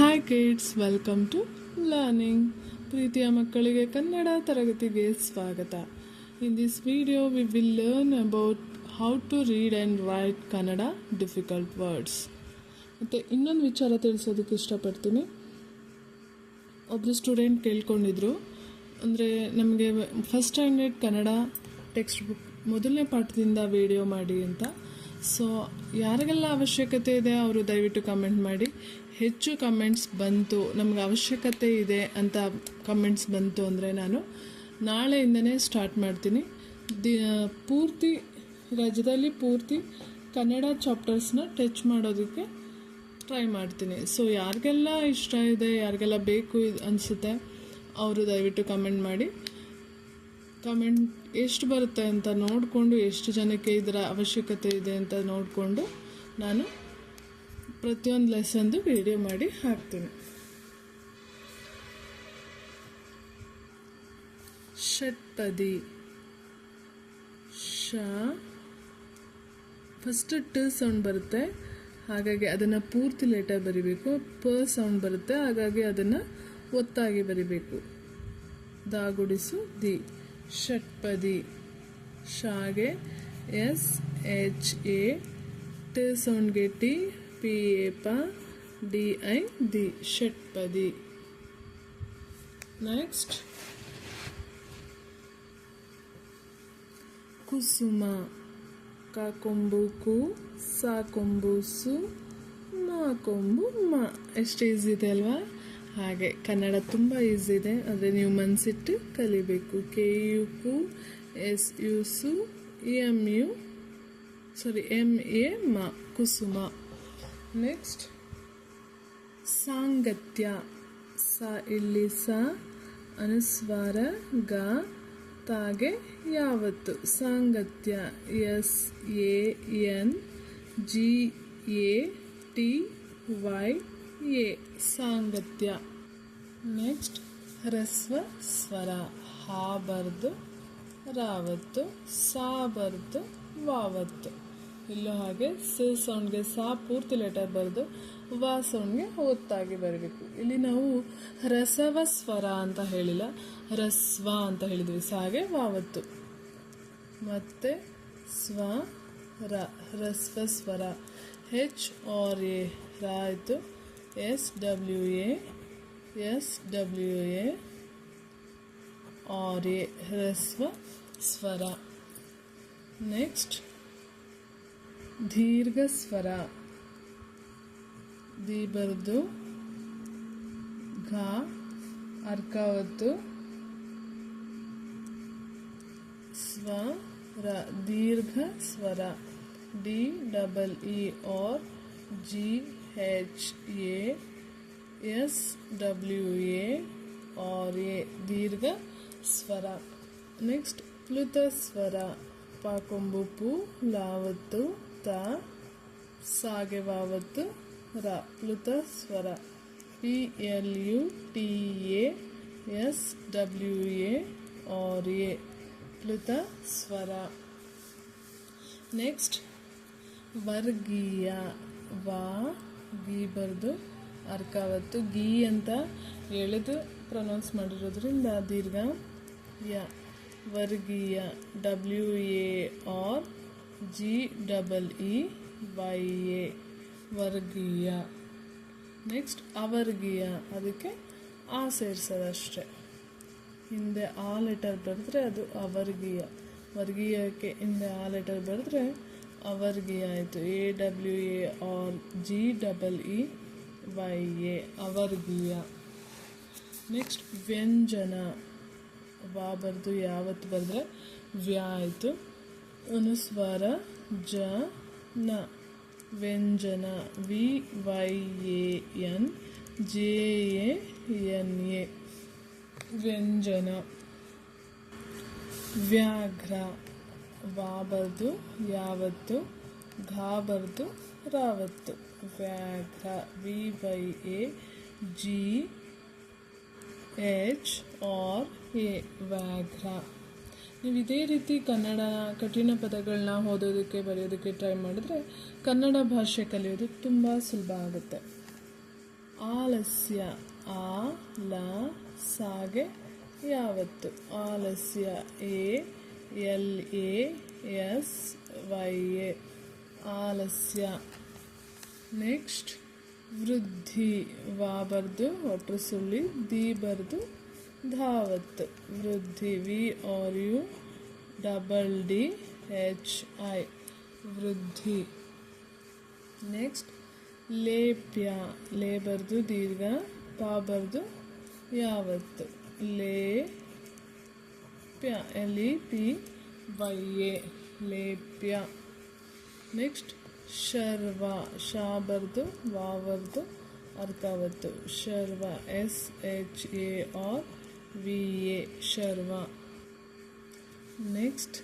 Hi kids welcome to learning ಪ್ರೀತಿಯ ಮಕ್ಕಳಿಗೆ ಕನ್ನಡ ತರಗತಿಗೆ ಸ್ವಾಗತ. In this video we will learn about how to read and write Kannada difficult words ಮತ್ತು ಇನ್ನೊಂದು ವಿಚಾರ ತಿಳಿಸೋದಕ್ಕೆ ಇಷ್ಟಪಡ್ತೀನಿ. ಒಬ್ಬರು ಸ್ಟೂಡೆಂಟ್ ಕೇಳ್ಕೊಂಡಿದ್ರು. ಅಂದರೆ ನಮಗೆ first standard Kannada text book ಮೊದಲನೇ ಪಾಠದಿಂದ ವಿಡಿಯೋ ಮಾಡಿ ಅಂತ. ಸೊ ಯಾರಿಗೆಲ್ಲ ಅವಶ್ಯಕತೆ ಇದೆ, ಅವರು ದಯವಿಟ್ಟು ಕಮೆಂಟ್ ಮಾಡಿ. ಹೆಚ್ಚು ಕಮೆಂಟ್ಸ್ ಬಂತು, ನಮಗೆ ಅವಶ್ಯಕತೆ ಇದೆ ಅಂತ ಕಮೆಂಟ್ಸ್ ಬಂತು ಅಂದರೆ ನಾನು ನಾಳೆಯಿಂದನೇ ಸ್ಟಾರ್ಟ್ ಮಾಡ್ತೀನಿ. ದಿ ಪೂರ್ತಿ, ರಾಜ್ಯದಲ್ಲಿ ಪೂರ್ತಿ ಕನ್ನಡ ಚಾಪ್ಟರ್ಸ್ನ ಟಚ್ ಮಾಡೋದಕ್ಕೆ ಟ್ರೈ ಮಾಡ್ತೀನಿ. ಸೊ ಯಾರಿಗೆಲ್ಲ ಇಷ್ಟ ಇದೆ, ಯಾರಿಗೆಲ್ಲ ಬೇಕು ಅನಿಸುತ್ತೆ, ಅವರು ದಯವಿಟ್ಟು ಕಮೆಂಟ್ ಮಾಡಿ. ಕಮೆಂಟ್ ಎಷ್ಟು ಬರುತ್ತೆ ಅಂತ ನೋಡಿಕೊಂಡು, ಎಷ್ಟು ಜನಕ್ಕೆ ಇದರ ಅವಶ್ಯಕತೆ ಇದೆ ಅಂತ ನೋಡಿಕೊಂಡು ನಾನು ಪ್ರತಿಯೊಂದು ಲೆಸನ್ದು ವಿಡಿಯೋ ಮಾಡಿ ಹಾಕ್ತೀನಿ. ಷಟ್ಪದಿ. ಶ ಫಸ್ಟ್ ಟ ಸೌಂಡ್ ಬರುತ್ತೆ. ಹಾಗಾಗಿ ಅದನ್ನು ಪೂರ್ತಿ ಲೇಟಾಗಿ ಬರಿಬೇಕು. ಪ ಸೌಂಡ್ ಬರುತ್ತೆ. ಹಾಗಾಗಿ ಅದನ್ನು ಒತ್ತಾಗಿ ಬರಿಬೇಕು. ದಾಗುಡಿಸು ಗುಡಿಸು ದಿ. ಷಟ್ಪದಿ. ಶಾಗೆ ಎಸ್, ಎಚ್, ಎ, ಟ ಸೌಂಡ್ಗೆ ಟಿ ಪಿ ಎ ಪ ಡಿ ಐ ದಿ ಷಟ್ಪದಿ. ನೆಕ್ಸ್ಟ್ ಕುಸುಮ ಕ ಕೊಂಬು ಕು ಸಾ ಕೊಂಬು ಸು ಮಾ. ಕೊಂಬು ಮ ಎಷ್ಟು ಈಸಿ ಇದೆ ಅಲ್ವಾ? ಹಾಗೆ ಕನ್ನಡ ತುಂಬ ಈಸಿ ಇದೆ, ಆದರೆ ನೀವು ಮನಸ್ಸಿಟ್ಟು ಕಲಿಬೇಕು. ಕೆ ಯು ಕು ಎಸ್ ಯು ಸು M U sorry M A ಮ ಕುಸುಮ. ನೆಕ್ಸ್ಟ್ ಸಾಂಗತ್ಯ ಸ ಇಲ್ಲಿ ಸ ಅನುಸ್ವಾರ ಗ ತಾಗೆ ಯಾವತ್ತು ಸಾಂಗತ್ಯ S A N G A T Y A ಸಾಂಗತ್ಯ ನೆಕ್ಸ್ಟ್ ಹ್ರಸ್ವ ಸ್ವರ ಹಾ ಬರ್ದು ರಾವತ್ತು ಸಾ ಬರ್ದು ವಾವತ್ತು ಇಲ್ಲೂ ಹಾಗೆ ಸ ಸೌಂಡ್ಗೆ ಸಾ ಪೂರ್ತಿ ಲೆಟರ್ ಬರೆದು ವಾ ಸೌಂಡ್ಗೆ ಒತ್ತಾಗಿ ಬರಬೇಕು. ಇಲ್ಲಿ ನಾವು ರಸವ ಸ್ವರ ಅಂತ ಹೇಳಿಲ್ಲ, ರಸ್ವ ಅಂತ ಹೇಳಿದ್ವಿ. ಸಾಗೆ ವಾವತ್ತು. ಮತ್ತೆ ಸ್ವ ರ, ರಸ್ವ ಸ್ವರ. ಹೆಚ್ ಆರ್ ಎ, ರ ಆಯಿತು. S W A, S W A, R A, ರಸ್ವ ಸ್ವರ. ನೆಕ್ಸ್ಟ್ ದೀರ್ಘ ಸ್ವರ ದಿ ಬರೆದು ಘ ಅರ್ಕಾವತ್ತು ಸ್ವರ ದೀರ್ಘ ಸ್ವರ D double E R G H A S W A R A ದೀರ್ಘ ಸ್ವರ ನೆಕ್ಸ್ಟ್ ಪ್ಲುತ ಸ್ವರ ಪಾಕೊಂಬು ಪು ಲಾವತ್ತು ಸಾಗೆವಾವತ್ತು ಸಾಗೆ ವಾವತ್ತು ರ, ಪ್ಲುತ ಸ್ವರ. P, L, U, T, A, S, W, A, R, A. ಪ್ಲುತ ಸ್ವರ. ನೆಕ್ಸ್ಟ್, ವರ್ಗೀಯ, ವಾ, ಗಿ ಬರೆದು ಅರ್ಕಾವತ್ತು. ಗೀ ಅಂತ ಎಳೆದು ಪ್ರೊನೌನ್ಸ್ ಮಾಡಿರೋದ್ರಿಂದ ದೀರ್ಘ ಯ. ವರ್ಗೀಯ, W, A, R G double E Y A ವರ್ಗೀಯ ನೆಕ್ಸ್ಟ್ ಅವರ್ಗೀಯ ಅದಕ್ಕೆ ಆ ಸೇರಿಸೋದಷ್ಟೆ. ಹಿಂದೆ ಆ ಲೆಟರ್ ಬರೆದ್ರೆ ಅದು ಅವರ್ಗೀಯ ವರ್ಗೀಯಕ್ಕೆ ಹಿಂದೆ ಆ ಲೆಟರ್ ಬರೆದ್ರೆ ಅವರ್ಗೀಯ ಆಯಿತು. A W A R G double E Y A ಅವರ್ಗೀಯ next ವ್ಯಂಜನ ವಾ ಬರೆದು ಯಾವತ್ತು ಬರೆದ್ರೆ ವ್ಯ ಆಯಿತು. ಅನುಸ್ವಾರ ಜ ನ ವ್ಯಂಜನ V Y A N J A N A ವ್ಯಂಜನ ವ್ಯಾಘ್ರ ವಾ ಬರ್ದು ಯಾವತ್ತು ಘಾ ಬರ್ದು ರಾವತ್ತು ವ್ಯಾಘ್ರ V Y A G H R A ವ್ಯಾಘ್ರ ನೀವು ಇದೇ ರೀತಿ ಕನ್ನಡ ಕಠಿಣ ಪದಗಳನ್ನ ಓದೋದಕ್ಕೆ, ಬರೆಯೋದಕ್ಕೆ ಟ್ರೈ ಮಾಡಿದ್ರೆ ಕನ್ನಡ ಭಾಷೆ ಕಲಿಯೋದು ತುಂಬ ಸುಲಭ ಆಗುತ್ತೆ. ಆಲಸ್ಯ, ಆ, ಲ, ಸಾಗೆ ಯಾವತ್ತು? ಆಲಸ್ಯ, A, L, A, S, Y, A. ಆಲಸ್ಯ. ನೆಕ್ಸ್ಟ್, ವೃದ್ಧಿ, ವಾ ಬರ್ದು ಒಟ್ಟು ಸುಳ್ಳಿ, ದಿ ಬರ್ದು ಧಾವತ್ ವೃದ್ಧಿ V R U double D H I ವೃದ್ಧಿ ನೆಕ್ಸ್ಟ್ ಲೇಪ್ಯ ಲೇ ಬರ್ದು ದೀರ್ಘ ಪಾ ಬರ್ದು ಯಾವತ್ತು ಲೇ ಪ್ಯ L E P Y A ಲೇಪ್ಯ next ಶರ್ವ ಶಾ ಬರ್ದು ವಾ ಬರ್ದು ಅರ್ಕಾವತ್ತು Sharva S H A R V A Sharva. Next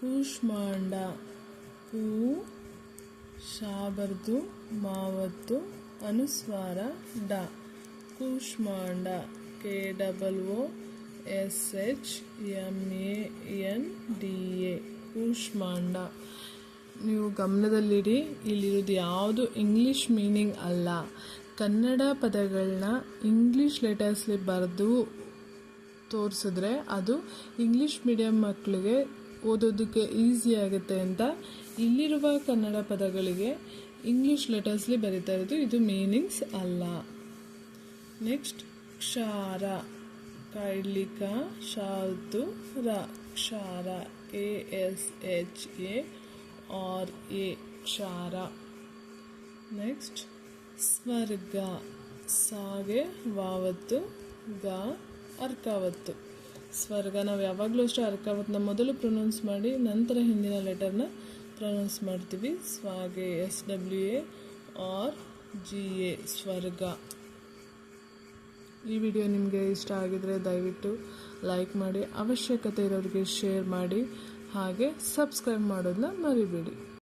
ಕೂಷ್ಮಾಂಡ. ಕೂ ಶಾಬರ್ದು, ಮಾವತ್ತು, ಅನುಸ್ವಾರ, ಡ. Kushmanda. K double O S H M A, N, D A. Kushmanda. ನೀವು ಗಮನದಲ್ಲಿಡಿ ಇಲ್ಲಿರೋದು ಯಾವುದು ಇಂಗ್ಲೀಷ್ ಮೀನಿಂಗ್ ಅಲ್ಲ. ಕನ್ನಡ ಪದಗಳನ್ನ ಇಂಗ್ಲೀಷ್ ಲೆಟರ್ಸ್ಲಿ ಬರೆದು ತೋರಿಸಿದ್ರೆ ಅದು ಇಂಗ್ಲೀಷ್ ಮೀಡಿಯಂ ಮಕ್ಕಳಿಗೆ ಓದೋದಕ್ಕೆ ಈಸಿ ಆಗುತ್ತೆ ಅಂತ ಇಲ್ಲಿರುವ ಕನ್ನಡ ಪದಗಳಿಗೆ ಇಂಗ್ಲೀಷ್ ಲೆಟರ್ಸ್ಲಿ ಬರೀತಾ ಇರೋದು. ಇದು ಮೀನಿಂಗ್ಸ್ ಅಲ್ಲ. ನೆಕ್ಸ್ಟ್ ಕ್ಷಾರ. ಕೈಲಿಕ, ಶಾಲ್ತು, ರ. ಕ್ಷಾರ. A, S, H, A, R, A. ಕ್ಷಾರ. ನೆಕ್ಸ್ಟ್ ಸ್ವರ್ಗ ಸಾಗೆ ವಾವತ್ತು ಗ ಅರ್ಕಾವತ್ತು. ಸ್ವರ್ಗ ನಾವು ಯಾವಾಗಲೂ ಅಷ್ಟೇ ಅರ್ಕಾವತ್ತನ್ನ ಮೊದಲು ಪ್ರೊನೌನ್ಸ್ ಮಾಡಿ ನಂತರ ಹಿಂದಿನ ಲೆಟರ್ನ ಪ್ರೊನೌನ್ಸ್ ಮಾಡ್ತೀವಿ. ಸ್ವಾಗೆ S W A R G A ಸ್ವರ್ಗ. ಈ ವಿಡಿಯೋ ನಿಮಗೆ ಇಷ್ಟ ಆಗಿದರೆ ದಯವಿಟ್ಟು ಲೈಕ್ ಮಾಡಿ, ಅವಶ್ಯಕತೆ ಇರೋರಿಗೆ ಶೇರ್ ಮಾಡಿ, ಹಾಗೆ ಸಬ್ಸ್ಕ್ರೈಬ್ ಮಾಡೋದನ್ನ ಮರಿಬೇಡಿ.